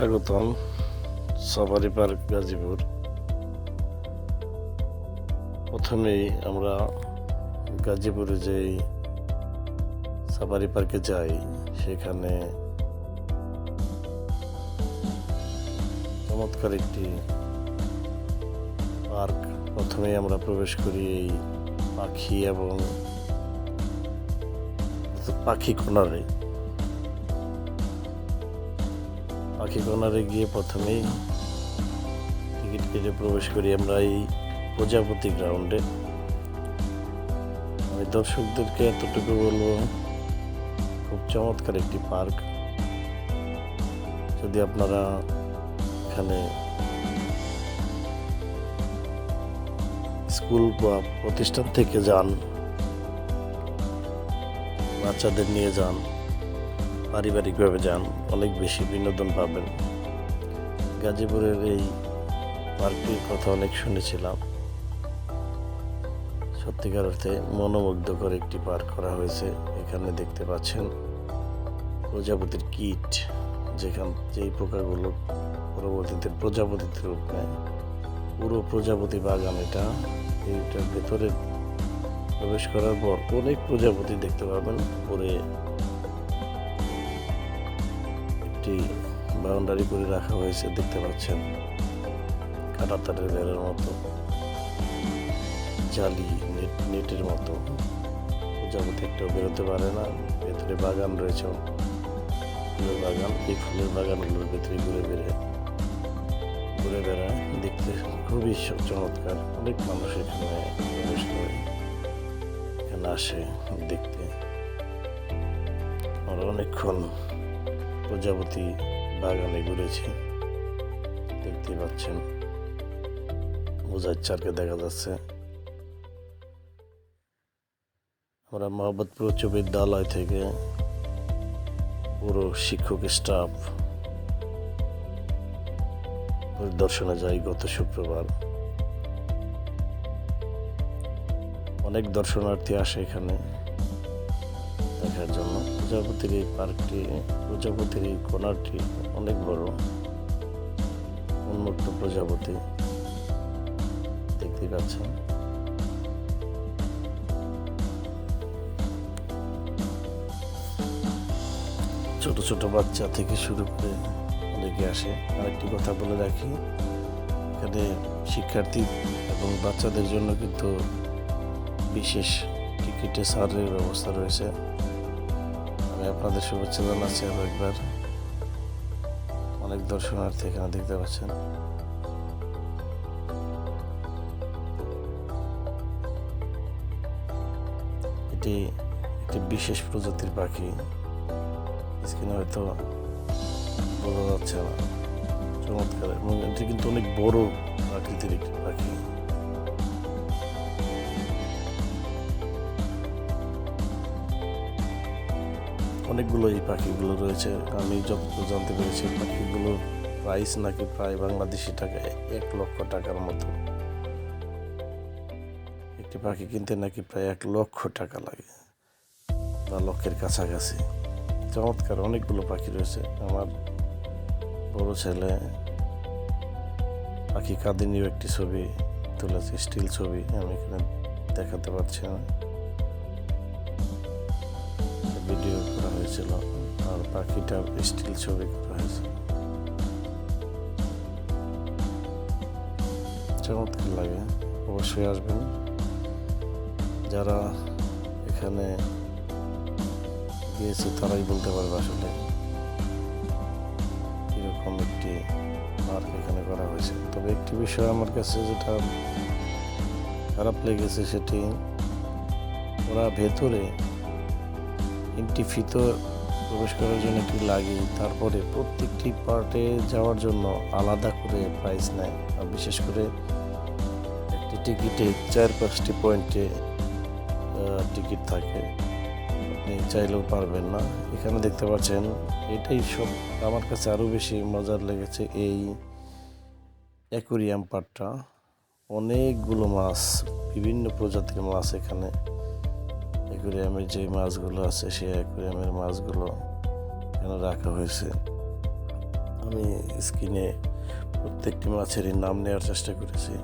স্বাগতম। Safari park Gazipur. প্রথমেই আমরা গাজীপুরে যেই সাফারি পার্কে যাই, সেখানে চমৎকার একটি পার্ক। প্রথমেই আমরা প্রবেশ করি এই পাখি এবং পাখি কোনারে পাখি কর্নারে গিয়ে প্রথমেই টিকিট কেটে প্রবেশ করি আমরা এই প্রজাপতি গ্রাউন্ডে। আমি দর্শকদেরকে এতটুকু বলব, খুব চমৎকার একটি পার্ক। যদি আপনারা এখানে স্কুল বা প্রতিষ্ঠান থেকে যান, বাচ্চাদের নিয়ে যান পারিবারিকভাবে যান, অনেক বেশি বিনোদন পাবেন। গাজীপুরের এই পার্কটির কথা অনেক শুনেছিলাম। সত্যিকার অর্থে মনোমুগ্ধকর একটি পার্ক করা হয়েছে, এখানে দেখতে পাচ্ছেন প্রজাপতির কীট, যেখান যেই পোকাগুলো পরবর্তীতে প্রজাপতিতে রূপ নেয়। পুরো প্রজাপতি বাগান এটা এইটার ভেতরে প্রবেশ করার পর অনেক প্রজাপতি দেখতে পাবেন পরে একটি বাউন্ডারি করে রাখা হয়েছে দেখতে পাচ্ছেন? কাটা তারের বেড়ার মতো, জালি, নেট, নেটের মতো। প্রজাপতি একটাও বেরোতে পারে না, ভেতরে বাগান রয়েছে। ফুলের বাগান, এই ফুলের বাগানগুলোর ভেতরে ঘুরে বেড়ে। ঘুরে বেড়ায়, দেখতে খুবই চমৎকার। অনেক মানুষ এখানে প্রবেশ করে, এখানে আসে দেখতে। আমরা অনেকক্ষণ প্রজাপতি বাগানে ঘুরেছি। দেখতে পাচ্ছেন বোঝার চারকে দেখা যাচ্ছে। আমরা মোহাম্মদপুর উচ্চ বিদ্যালয় থেকে পুরো শিক্ষক স্টাফ পরিদর্শনে যাই গত শুক্রবার। অনেক দর্শনার্থী আসে এখানে। দেখার জন্য। প্রজাপতির এই পার্কটি, প্রজাপতির এই কোনারটি অনেক বড়। উন্মুক্ত প্রজাপতি দেখতে পাচ্ছেন। ছোট ছোট বাচ্চা থেকে শুরু করে অনেকে আসে। আরেকটি কথা বলে রাখি, এখানে শিক্ষার্থী এবং বাচ্চাদের জন্য কিন্তু বিশেষ টিকিটে ছাড়ের ব্যবস্থা রয়েছে। আমি আপনাদের শুভেচ্ছা জানাচ্ছি আরও একবার। অনেক দর্শনার্থী এখানে দেখতে পাচ্ছেন। এটি একটি বিশেষ প্রজাতির পাখি। স্ক্রিনে হয়তো বোঝা যাচ্ছে না। চমৎকার। এবং এটি কিন্তু অনেক বড় আকৃতির একটি পাখি। অনেকগুলো এই পাখিগুলো রয়েছে। আমি যতটুকু জানতে পেরেছি, পাখিগুলোর প্রাইস নাকি প্রায় বাংলাদেশি টাকা, এক লক্ষ টাকার মতো। একটি পাখি কিনতে নাকি প্রায় এক লক্ষ টাকা লাগে, বা লক্ষের কাছাকাছি। চমৎকার, অনেকগুলো পাখি রয়েছে। আমার বড় ছেলে পাখি কাঁদে নিয়েও একটি ছবি, তুলেছে স্টিল ছবি, আমি এখানে দেখাতে পারছি না। হয়েছিল। আর পাখিটা স্টিল ছবি করা হয়েছে। চমৎকার লাগে, অবশ্যই আসবেন। যারা এখানে গিয়েছে, তারাই বলতে পারবে আসলে এরকম একটি পার্ক এখানে করা হয়েছে। তবে একটি বিষয় আমার কাছে যেটা খারাপ লেগেছে, সেটি ওরা ভেতরে একটি ফিতো প্রবেশ করার জন্য একটি লাগে, তারপরে প্রত্যেকটি পার্টে যাওয়ার জন্য আলাদা করে প্রাইস নেয়। আর বিশেষ করে একটি টিকিটে চার পাঁচটি পয়েন্টে টিকিট থাকে। আপনি চাইলেও পারবেন না। এখানে দেখতে পাচ্ছেন, এটাই সব আমার কাছে আরও বেশি মজার লেগেছে এই অ্যাকুরিয়াম পার্টটা। অনেকগুলো মাছ, বিভিন্ন প্রজাতির মাছ এখানে অ্যাকুরিয়ামের যে মাছগুলো আছে, সেই অ্যাকুরিয়ামের মাছগুলো এখানে রাখা হয়েছে। আমি স্ক্রিনে প্রত্যেকটি মাছেরই নাম নেওয়ার চেষ্টা করেছি।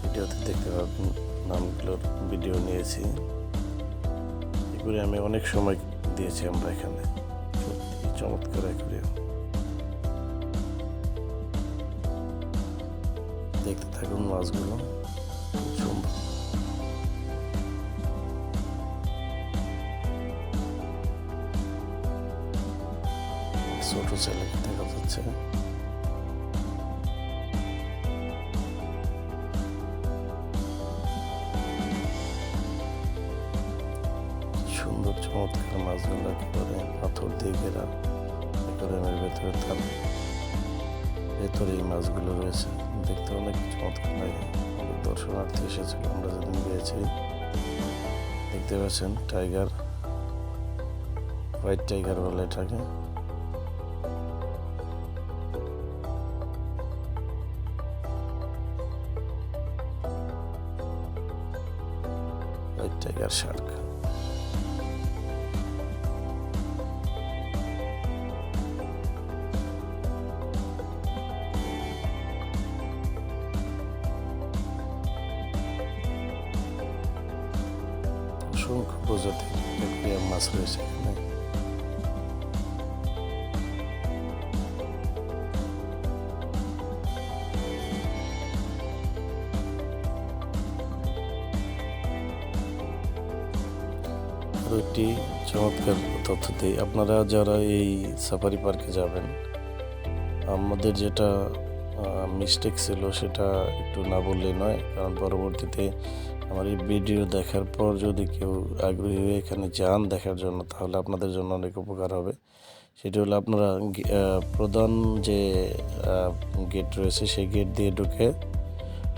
ভিডিওতে দেখতে পাবেন নামগুলোর ভিডিও নিয়েছি। আমি অনেক সময় দিয়েছি আমরা এখানে। সত্যি চমৎকার অ্যাকুরিয়াম। দেখতে থাকুন মাছগুলো। সুন্দর ছোট ছেলেকে দেখা যাচ্ছে। সুন্দর, চমৎকার মাছগুলো একেবারে পাথর দিয়ে ঘেরা। অ্যাকোয়ারিয়ামের ভেতরে তার ভেতরে এই মাছগুলো রয়েছে। দেখতে অনেক চমৎকার লাগে। অনেক দর্শনার্থী এসেছিল, আমরা যেদিন গিয়েছি, দেখতে পাচ্ছেন টাইগার হোয়াইট টাইগার বলে এটাকে। অসংখ্য প্রজাতির অ্যাকুয়ারিয়াম মাছ রয়েছে এখানে। একটি চমৎকার তথ্য দিই। আপনারা যারা এই সাফারি পার্কে যাবেন, আমাদের যেটা মিস্টেক ছিল সেটা একটু না বললেই নয়, কারণ পরবর্তীতে আমার এই ভিডিও দেখার পর যদি কেউ আগ্রহী হয়ে এখানে যান দেখার জন্য, তাহলে আপনাদের জন্য অনেক উপকার হবে। সেটি হলো আপনারা প্রধান যে গেট রয়েছে, সেই গেট দিয়ে ঢুকে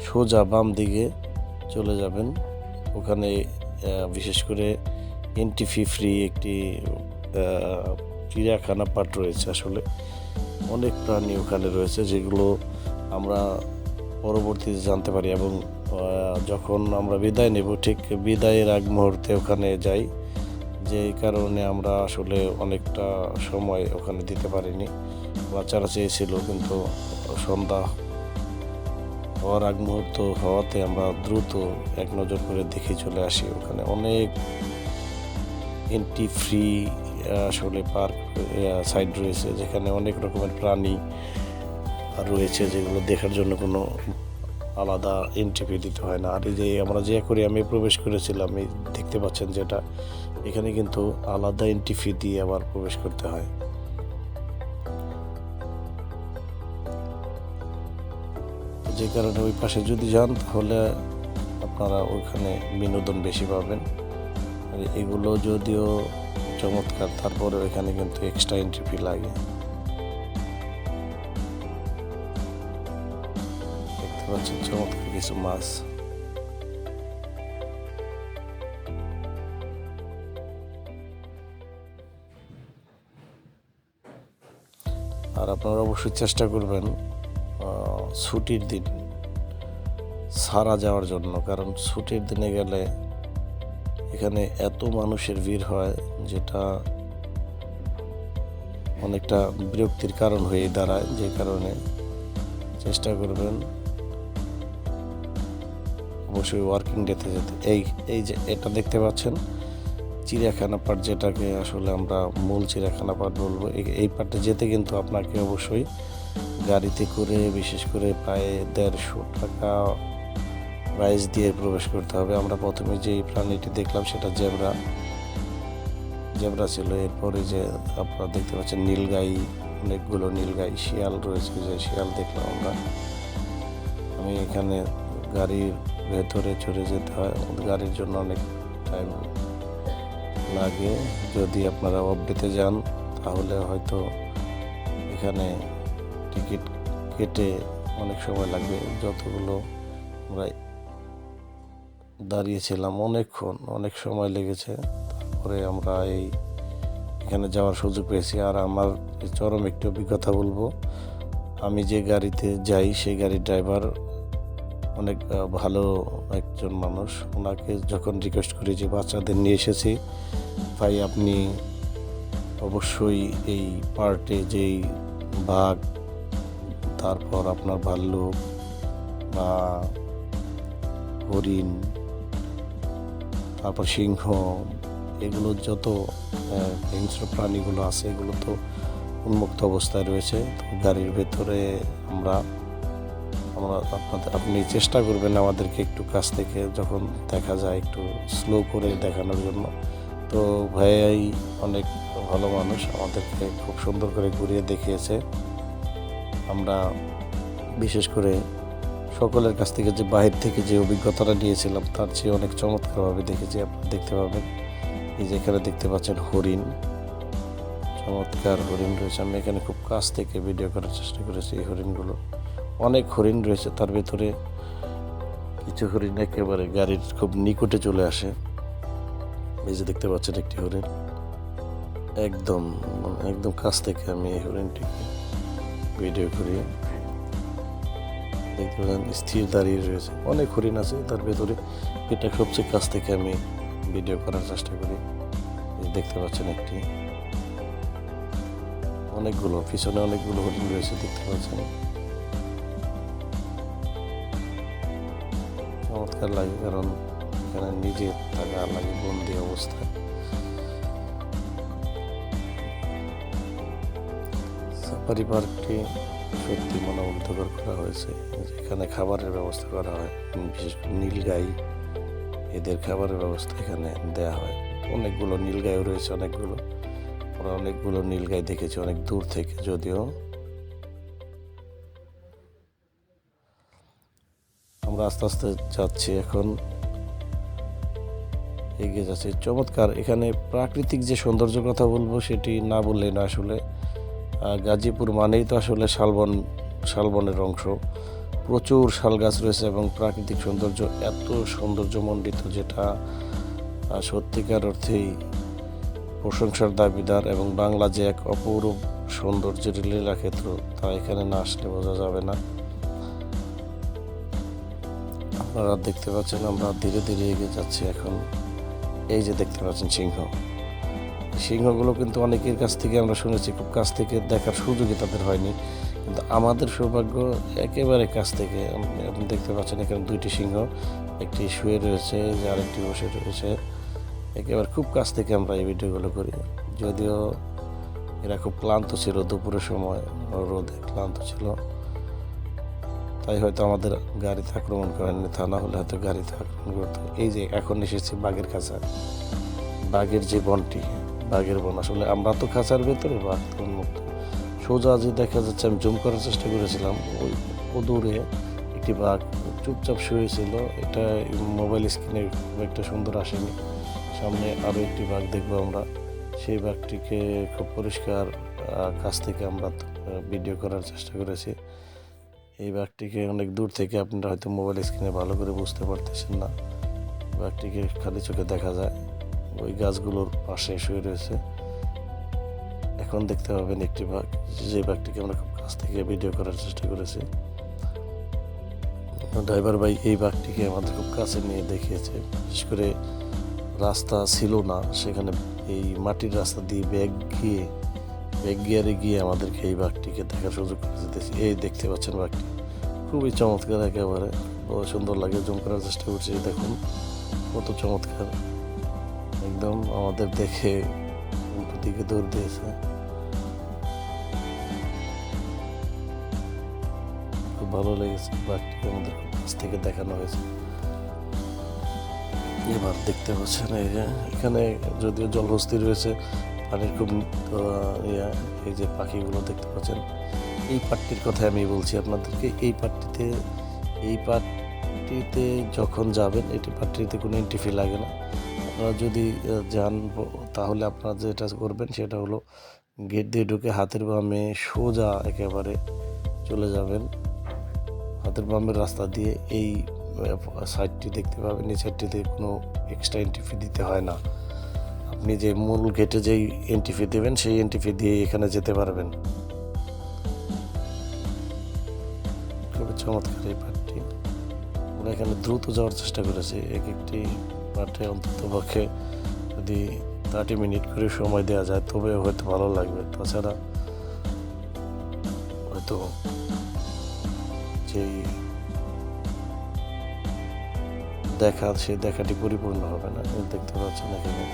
সোজা বাম দিকে চলে যাবেন। ওখানে বিশেষ করে এন্ট্রি ফি ফ্রি একটি চিড়িয়াখানা পার্ট রয়েছে আসলে। অনেক প্রাণী ওখানে রয়েছে যেগুলো আমরা পরবর্তীতে জানতে পারি এবং যখন আমরা বিদায় নেব, ঠিক বিদায়ের আগ মুহূর্তে ওখানে যাই। যে কারণে আমরা আসলে অনেকটা সময় ওখানে দিতে পারিনি। বাচ্চারা চেয়েছিল, কিন্তু সন্ধ্যা হওয়ার আগ মুহূর্ত হওয়াতে আমরা দ্রুত এক নজর করে দেখে চলে আসি ওখানে। অনেক এন্ট্রি ফ্রি আসলে পার্ক সাইড রয়েছে, যেখানে অনেক রকমের প্রাণী রয়েছে, যেগুলো দেখার জন্য কোনো আলাদা এন্ট্রি ফি দিতে হয় না। আর এই যে আমরা যে আমি প্রবেশ করেছিলাম, এই দেখতে পাচ্ছেন যেটা, এখানে কিন্তু আলাদা এন্ট্রি ফি দিয়ে আবার প্রবেশ করতে হয়। যে কারণে ওই পাশে যদি যান, তাহলে আপনারা ওইখানে বিনোদন বেশি পাবেন। এগুলো যদিও চমৎকার, তারপরে এখানে কিন্তু এক্সট্রা এন্ট্রি ফি লাগে। পাচ্ছেন চমৎকার কিছু মাছ আর আপনারা অবশ্যই চেষ্টা করবেন ছুটির দিন সারা যাওয়ার জন্য, কারণ ছুটির দিনে গেলে এখানে এত মানুষের ভিড় হয় যেটা অনেকটা বিরক্তির কারণ হয়ে দাঁড়ায়, যে কারণে চেষ্টা করবেন অবশ্যই ওয়ার্কিং ডেতে যেতে এই এই যে এটা দেখতে পাচ্ছেন, চিড়িয়াখানা পার্ট যেটাকে আসলে আমরা মূল চিড়িয়াখানা পার্ট বলব। এই- পার্টে যেতে কিন্তু আপনাকে অবশ্যই গাড়িতে করে, বিশেষ করে প্রায় দেড়শো টাকা প্রাইস দিয়ে প্রবেশ করতে হবে। আমরা প্রথমে যে প্রাণীটি দেখলাম সেটা জেব্রা। জেব্রা ছিল। এরপরে যে আপনারা দেখতে পাচ্ছেন নীলগাই, অনেকগুলো নীলগাই শিয়াল রয়েছে। যে শিয়াল দেখলাম আমরা। আমি এখানে গাড়ির ভেতরে চড়ে যেতে হয়। গাড়ির জন্য অনেক টাইম লাগে। যদি আপনারা অফডেতে যান, তাহলে হয়তো এখানে টিকিট কেটে অনেক সময় লাগবে। যতগুলো আমরা দাঁড়িয়েছিলাম অনেকক্ষণ, অনেক সময় লেগেছে। তারপরে আমরা এই এখানে যাওয়ার সুযোগ পেয়েছি। আর আমার চরম একটি অভিজ্ঞতা বলব, আমি যে গাড়িতে যাই, সেই গাড়ির ড্রাইভার অনেক ভালো একজন মানুষ। ওনাকে যখন রিকোয়েস্ট করি যে বাচ্চাদের নিয়ে এসেছি, ভাই আপনি অবশ্যই এই পার্টে যেই বাঘ, তারপর আপনার ভাল্লুক বা হরিণ, তারপর সিংহ, এগুলো যত হিংস্র প্রাণীগুলো আছে, এগুলো তো উন্মুক্ত অবস্থায় রয়েছে। গাড়ির ভেতরে আমরা আমরা আপনাদের, আপনি চেষ্টা করবেন আমাদেরকে একটু কাছ থেকে যখন দেখা যায় একটু স্লো করে দেখানোর জন্য। তো ভাইয়াই অনেক ভালো মানুষ, আমাদেরকে খুব সুন্দর করে ঘুরিয়ে দেখিয়েছে। আমরা বিশেষ করে সকলের কাছ থেকে যে বাহির থেকে যে অভিজ্ঞতাটা নিয়েছিলাম, তার চেয়ে অনেক চমৎকারভাবে দেখেছি। আপনারা দেখতে পাবেন, এই যে এখানে দেখতে পাচ্ছেন হরিণ। চমৎকার হরিণ রয়েছে। আমি এখানে খুব কাছ থেকে ভিডিও করার চেষ্টা করেছি এই হরিণগুলো। অনেক হরিণ রয়েছে, তার ভেতরে কিছু হরিণ একেবারে গাড়ির খুব নিকটে চলে আসে। এই যে দেখতে পাচ্ছেন একটি হরিণ। একদম একদম কাছ থেকে আমি এই হরিণটিকে ভিডিও করি। দেখতে পাচ্ছেন, স্থির দাঁড়িয়ে রয়েছে। অনেক হরিণ আছে, তার ভেতরে এটা সবচেয়ে কাছ থেকে আমি ভিডিও করার চেষ্টা করি। দেখতে পাচ্ছেন একটি। অনেকগুলো, পিছনে অনেকগুলো হরিণ রয়েছে, দেখতে পাচ্ছেন। চমৎকার লাগে, কারণ এখানে নিজে থাকা লাগে, বন্দি অবস্থায়। সাফারি পার্কটি সত্যি মনোমুগ্ধকর করা হয়েছে। এখানে খাবারের ব্যবস্থা করা হয় বিশেষ করে নীলগাই, এদের খাবারের ব্যবস্থা এখানে দেয়া হয়। অনেকগুলো নীল নীলগাইও রয়েছে, অনেকগুলো। আমরা অনেকগুলো নীল নীলগাই দেখেছি, অনেক দূর থেকে, যদিও আস্তে আস্তে যাচ্ছি এখন। এগিয়ে যাচ্ছি। চমৎকার। এখানে প্রাকৃতিক যে সৌন্দর্য কথা বলব সেটি না বললে না আসলে। গাজীপুর মানেই তো আসলে শালবন, শালবনের অংশ। প্রচুর শাল গাছ রয়েছে এবং প্রাকৃতিক সৌন্দর্য, এত সৌন্দর্যমণ্ডিত যেটা সত্যিকার অর্থেই প্রশংসার দাবিদার এবং বাংলা যে এক অপরূপ সৌন্দর্যের লীলাক্ষেত্র, তা এখানে না আসলে বোঝা যাবে না। আপনারা দেখতে পাচ্ছেন, আমরা ধীরে ধীরে এগিয়ে যাচ্ছি এখন। এই যে দেখতে পাচ্ছেন সিংহ। সিংহগুলো কিন্তু অনেকের কাছ থেকে আমরা শুনেছি, খুব কাছ থেকে দেখার সুযোগই তাদের হয়নি। কিন্তু আমাদের সৌভাগ্য একেবারে কাছ থেকে। আপনি- দেখতে পাচ্ছেন এখানে দুইটি সিংহ, একটি শুয়ে রয়েছে, যে আরেকটি বসে রয়েছে। একেবারে খুব কাছ থেকে আমরা এই ভিডিওগুলো করি। যদিও এরা খুব ক্লান্ত ছিল দুপুরের সময়, রোদে ক্লান্ত ছিল। তাই হয়তো আমাদের গাড়িতে আক্রমণ করেননি তা না হলে হয়তো গাড়িতে আক্রমণ করতো। এই যে এখন এসেছি বাঘের কাছা বাঘের যে বনটি, বাঘের বন। আসলে আমরা তো খাঁচার ভেতরে বাঘ উন্মুক্ত। সোজা যে দেখা যাচ্ছে, আমি জুম করার চেষ্টা করেছিলাম, ওই দূরে একটি বাঘ চুপচাপ শুয়েছিল। এটা মোবাইল স্ক্রিনে খুব একটা সুন্দর আসেনি। সামনে আরও একটি বাঘ দেখব আমরা। সেই বাঘটিকে খুব পরিষ্কার কাছ থেকে আমরা ভিডিও করার চেষ্টা করেছি। এই বাঘটিকে অনেক দূর থেকে আপনারা হয়তো মোবাইল স্ক্রিনে ভালো করে বুঝতে পারতেছেন না। বাঘটিকে খালি চোখে দেখা যায়। ওই গাছগুলোর পাশে শুয়ে রয়েছে। এখন দেখতে পাবেন একটি বাঘ যে বাঘটিকে আমরা খুব কাছ থেকে ভিডিও করার চেষ্টা করেছি। ড্রাইভার ভাই এই বাঘটিকে আমাদের খুব কাছে নিয়ে দেখিয়েছে। বিশেষ করে রাস্তা ছিল না। সেখানে এই মাটির রাস্তা দিয়ে ব্যাগ গিয়ে, ব্যাগ গিয়ারে গিয়ে আমাদেরকে এই বাঘটিকে দেখার সুযোগ করে দিতেছে। এই দেখতে পাচ্ছেন বাঘটি খুবই চমৎকার একেবারে। বড় সুন্দর লাগে, জুম করার চেষ্টা করছি দেখুন, কত চমৎকার। একদম আমাদের দেখে উল্টো দিকে দৌড় দিয়েছে। খুব ভালো লেগেছে বাঘটিকে আমাদের কাছ থেকে দেখানো হয়েছে। এবার দেখতে পাচ্ছেন, এই যে, এখানে যদিও জলহস্তি রয়েছে, পানির খুব ইয়া, এই যে পাখিগুলো দেখতে পাচ্ছেন। এই পাটটির কথা আমি বলছি আপনাদেরকে, এই পাটটিতে এই পাটটিতে যখন যাবেন, এটি পাটটিতে কোনো এন্ট্রি ফি লাগে না। আপনারা যদি যান, তাহলে আপনারা যেটা করবেন, সেটা হলো গেট দিয়ে ঢুকে হাতের বামে সোজা একেবারে চলে যাবেন। হাতের বামের রাস্তা দিয়ে এই সাইডটি দেখতে পাবেন। এই সাইডটিতে কোনো এক্সট্রা এন্ট্রি ফি দিতে হয় না। আপনি যে মূল গেটে যেই এন্ট্রি ফি দেবেন, সেই এন্ট্রি ফি দিয়ে এখানে যেতে পারবেন। চমৎকার এই পাঠটি। আমরা এখানে দ্রুত যাওয়ার চেষ্টা করেছি। এক একটি পার্টে অন্তত পক্ষে যদি থার্টি মিনিট করে সময় দেওয়া যায় তবে হয়তো ভালো লাগবে। তাছাড়া হয়তো যেই দেখা, সেই দেখাটি পরিপূর্ণ হবে না। দেখতে পাচ্ছেন এখানে।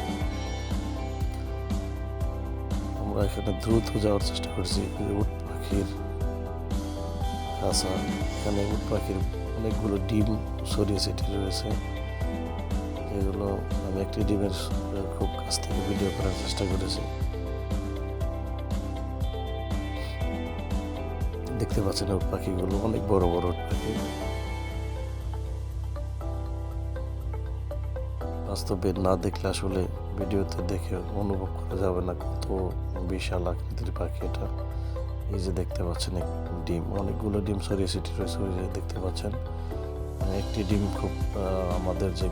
আমরা এখানে দ্রুত যাওয়ার চেষ্টা করছি। উট পাখির খাঁচা এখানে উট পাখির অনেকগুলো ডিম ছড়িয়ে ছিটিয়ে রয়েছে। যেগুলো আমি একটি ডিমের খুব কাছ থেকে ভিডিও করার চেষ্টা করেছি। দেখতে পাচ্ছেন উট পাখিগুলো অনেক বড় বড় উট পাখি। বাস্তবে না দেখলে আসলে ভিডিওতে দেখে অনুভব করা যাবে না কত বিশাল আকৃতির পাখি এটা। এই যে দেখতে পাচ্ছেন ডিম, অনেকগুলো ডিম ছিটিয়ে রয়েছে, ওই যে দেখতে পাচ্ছেন। একটি ডিম খুব আমাদের যে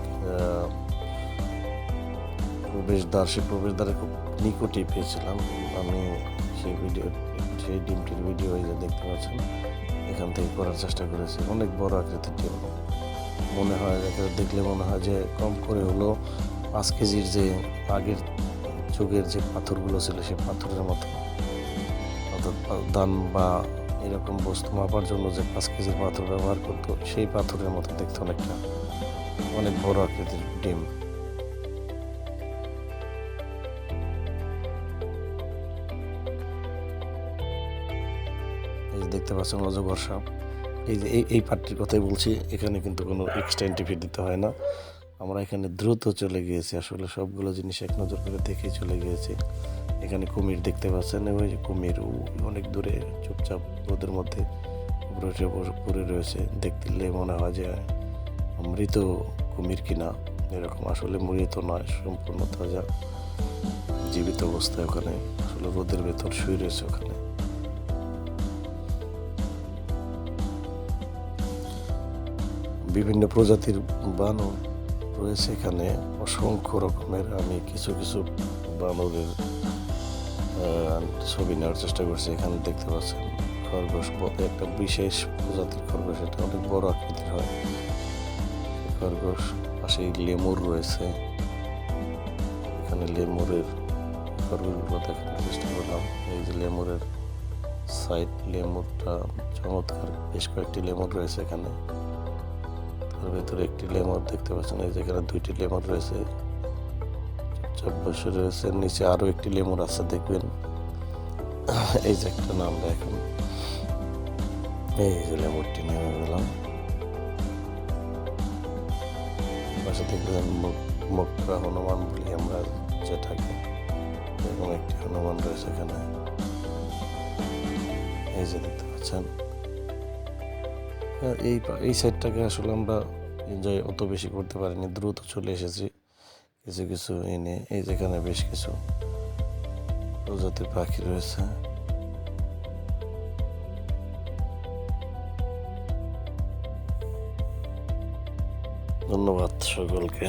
প্রবেশদ্বার, সেই প্রবেশদ্বারে খুব নিকটেই পেয়েছিলাম। আমি সেই ভিডিও, সেই ডিমটির ভিডিও এই যে দেখতে পাচ্ছেন, এখান থেকে করার চেষ্টা করেছি। অনেক বড় আকৃতির ডিম। মনে হয় দেখলে মনে হয় যে, কম করে হলো পাঁচ কেজির যে আগের যুগের যে পাথরগুলো ছিল, সেই পাথরের মতো। দান বা এরকম বস্তু মাপার জন্য যে পাঁচ কেজির পাথর ব্যবহার করতো, সেই পাথরের মতো দেখতে অনেকটা, অনেক বড় আকৃতির ডিম। দেখতে পাচ্ছেন অজগর সাপ। এই যে, এই পার্টটির কথাই বলছি, এখানে কিন্তু কোনো এক্সট্রা এন্ট্রি দিতে হয় না। আমরা এখানে দ্রুত চলে গিয়েছি, আসলে সবগুলো জিনিস এক নজর করে দেখেই চলে গিয়েছি। এখানে কুমির দেখতে পাচ্ছেন যে কুমির অনেক দূরে চুপচাপ রোদের মধ্যে পড়ে রয়েছে। দেখলে মনে হয় যে মৃত কুমির কিনা, এরকম আসলে মৃত নয়, সম্পূর্ণ তাজা জীবিত অবস্থায় ওখানে, আসলে রোদের ভেতর শুয়ে রয়েছে ওখানে। বিভিন্ন প্রজাতির বানর রয়েছে এখানে, অসংখ্য রকমের, আমি কিছু কিছু বানরের ছবি নেওয়ার চেষ্টা করছি, এখানে দেখতে পাচ্ছেন খরগোশ একটা বিশেষ প্রজাতির খরগোশ, এটা অনেক বড় আকৃতির হয়। খরগোশ পাশে লেমুর রয়েছে। এখানে লেমুরের খরগোশগুলো দেখানোর চেষ্টা করলাম। এই যে লেমুরের সাইড লেমুরটা চমৎকার, বেশ কয়েকটি লেমুর রয়েছে এখানে। তার ভেতরে একটি লেমর দেখতে পাচ্ছেন, এই যেখানে দুইটি লেমুর রয়েছে। বসে রয়েছে নিচে আরও একটি লেমর আছে, দেখবেন। এই যে একটা নাম এখন এই যে লেমরটি নেমে গেলাম পাশে দেখবেন হনুমান বলি আমরা যেটাকে এরকম একটি হনুমান রয়েছে এখানে। এই যে দেখতে পাচ্ছেন। এই এই সাইডটাকে আসলে আমরা এনজয় অত বেশি করতে পারিনি, দ্রুত চলে এসেছি। কিছু কিছু এনে এই যেখানে বেশ কিছু প্রজাতির পাখি রয়েছে। ধন্যবাদ সকলকে।